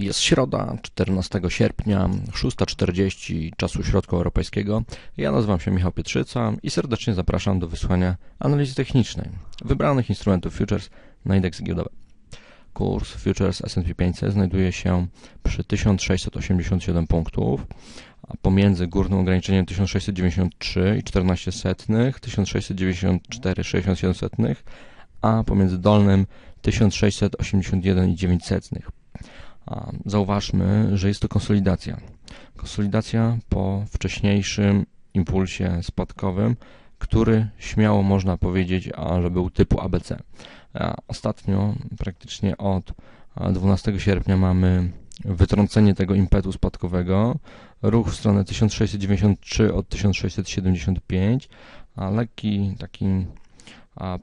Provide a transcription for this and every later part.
Jest środa, 14 sierpnia, 6.40 czasu środkoeuropejskiego. Ja nazywam się Michał Pietrzyca i serdecznie zapraszam do wysłania analizy technicznej wybranych instrumentów futures na indeks giełdowy. Kurs futures S&P 500 znajduje się przy 1687 punktów, a pomiędzy górnym ograniczeniem 1693 i 14 setnych, 1694 67 setnych, a pomiędzy dolnym 1681 i 9 Zauważmy, że jest to konsolidacja. Konsolidacja po wcześniejszym impulsie spadkowym, który śmiało można powiedzieć, że był typu ABC. Ostatnio, praktycznie od 12 sierpnia mamy wytrącenie tego impetu spadkowego, ruch w stronę 1693 od 1675, a lekki taki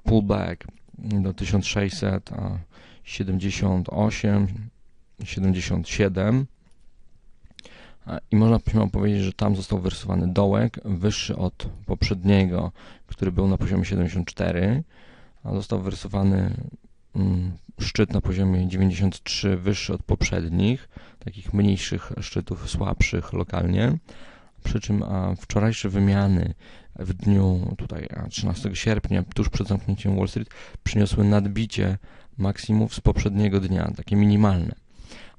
pullback do 1678 77 i można powiedzieć, że tam został wyrysowany dołek wyższy od poprzedniego, który był na poziomie 74, a został wyrysowany mm, szczyt na poziomie 93 wyższy od poprzednich, takich mniejszych szczytów, słabszych lokalnie. Przy czym wczorajsze wymiany w dniu tutaj 13 sierpnia, tuż przed zamknięciem Wall Street, przyniosły nadbicie maksimów z poprzedniego dnia, takie minimalne.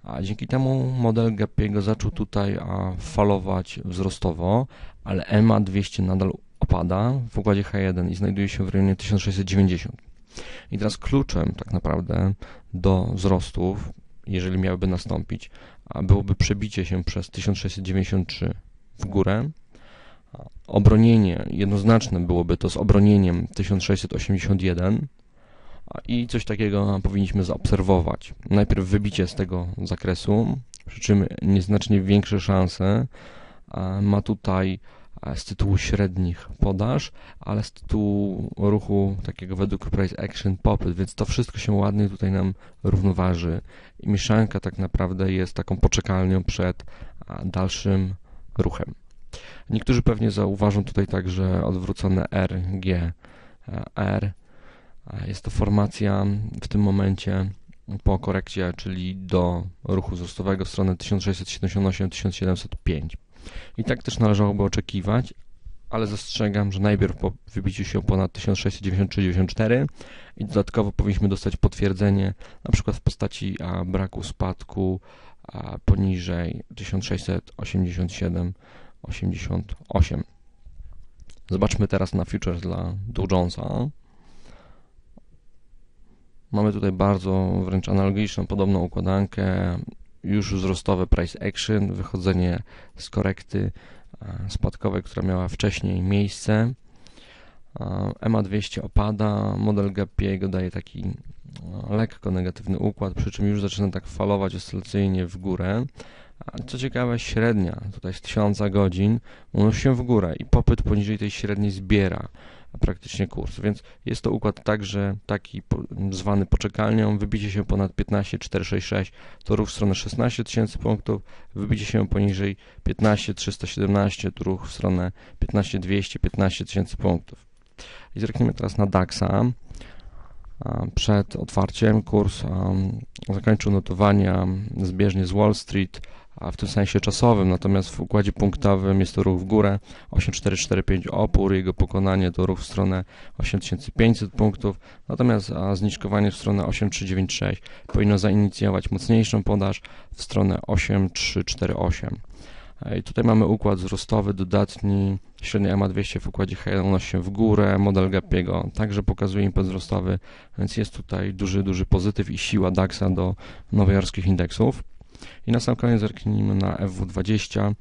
A dzięki temu model Gappiego zaczął tutaj falować wzrostowo, ale EMA 200 nadal opada w układzie H1 i znajduje się w rejonie 1690. I teraz kluczem tak naprawdę do wzrostów, jeżeli miałyby nastąpić, byłoby przebicie się przez 1693 w górę. Obronienie, jednoznaczne byłoby to z obronieniem 1681 i coś takiego powinniśmy zaobserwować. Najpierw wybicie z tego zakresu, przy czym nieznacznie większe szanse ma tutaj z tytułu średnich podaż, ale z tytułu ruchu takiego według price action popyt, więc to wszystko się ładnie tutaj nam równoważy i mieszanka tak naprawdę jest taką poczekalnią przed dalszym ruchem. Niektórzy pewnie zauważą tutaj także odwrócone R, G, R, jest to formacja w tym momencie po korekcie, czyli do ruchu wzrostowego w stronę 1678-1705. I tak też należałoby oczekiwać, ale zastrzegam, że najpierw po wybiciu się ponad 1693-94 i dodatkowo powinniśmy dostać potwierdzenie na przykład w postaci a, braku spadku a, poniżej 1687-88. Zobaczmy teraz na futures dla Dow Jonesa. Mamy tutaj bardzo wręcz analogiczną, podobną układankę, już wzrostowe price action, wychodzenie z korekty e, spadkowej, która miała wcześniej miejsce. E, EMA 200 opada, model Gappiego daje taki e, lekko negatywny układ, przy czym już zaczyna tak falować oscylacyjnie w górę. Co ciekawe, średnia tutaj z 1000 godzin unosi się w górę i popyt poniżej tej średniej zbiera praktycznie kurs. Więc jest to układ także taki zwany poczekalnią. Wybicie się ponad 15,466 to ruch w stronę 16 tysięcy punktów. Wybicie się poniżej 15,317 to ruch w stronę 15,200, 15 tysięcy punktów. I zerknijmy teraz na DAXa. Przed otwarciem kurs zakończył notowania zbieżnie z Wall Street a w tym sensie czasowym, natomiast w układzie punktowym jest to ruch w górę 8445 opór, jego pokonanie to ruch w stronę 8500 punktów, natomiast zniżkowanie w stronę 8396 powinno zainicjować mocniejszą podaż w stronę 8348. I tutaj mamy układ wzrostowy, dodatni, średnia EMA 200 w układzie H1 unosi się w górę, model Gappiego także pokazuje impet wzrostowy, więc jest tutaj duży, duży pozytyw i siła DAXa do nowojorskich indeksów. I na sam koniec zerknijmy na FW20.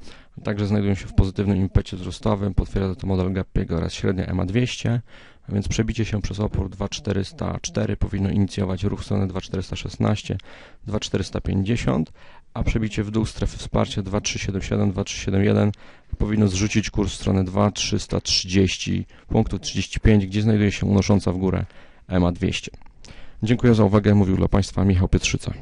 Także znajdują się w pozytywnym impecie wzrostowym. Potwierdza to model Gappiego oraz średnia EMA 200. Więc przebicie się przez opór 2404 powinno inicjować ruch w stronę 2416, 2450, a przebicie w dół strefy wsparcia 2377, 2371 powinno zrzucić kurs w stronę 2330 punktów 35, gdzie znajduje się unosząca w górę EMA 200. Dziękuję za uwagę. Mówił dla Państwa Michał Pietrzyca.